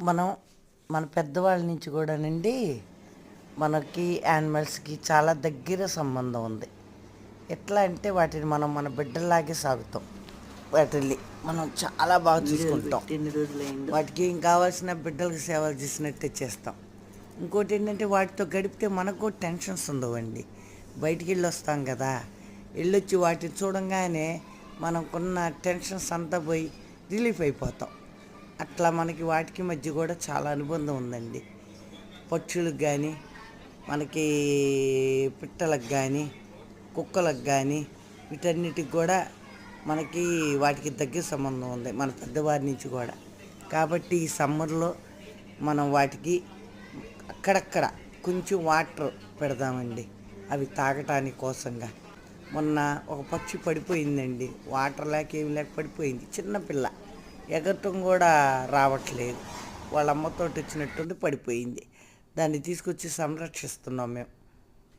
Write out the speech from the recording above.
మనం మన పెద్దవాళ్ళ నుంచి కూడానండి మనకి యానిమల్స్కి చాలా దగ్గర సంబంధం ఉంది. ఎట్లా అంటే వాటిని మనం మన బిడ్డల్లాగే సాగుతాం. వాటిని మనం చాలా బాగా చూసుకుంటాం. వాటికి ఏం కావాల్సిన బిడ్డలకు సేవలు చేసినట్టే చేస్తాం. ఇంకోటి ఏంటంటే వాటితో గడిపితే మనకు కూడా టెన్షన్స్ ఉండవండి. బయటికి వెళ్ళి వస్తాం కదా. వెళ్ళొచ్చి వాటిని చూడంగానే మనకున్న టెన్షన్స్ అంతా పోయి రిలీఫ్ అయిపోతాం. అట్లా మనకి వాటికి మధ్య కూడా చాలా అనుబంధం ఉందండి. పక్షులకు కానీ మనకి పిట్టలకు కానీ కుక్కలకు కానీ వీటన్నిటికి కూడా మనకి వాటికి తగ్గే సంబంధం ఉంది మన పెద్దవారి నుంచి కూడా. కాబట్టి ఈ సమ్మర్లో మనం వాటికి అక్కడక్కడ కొంచెం వాటర్ పెడదామండి. అవి తాగటానికి కోసంగా. మొన్న ఒక పక్షి పడిపోయిందండి. వాటర్ లేక ఏమి లేక పడిపోయింది. చిన్నపిల్ల ఎగరటం కూడా రావట్లేదు. వాళ్ళ అమ్మతోటి వచ్చినట్టుండి పడిపోయింది. దాన్ని తీసుకొచ్చి సంరక్షిస్తున్నాం మేము.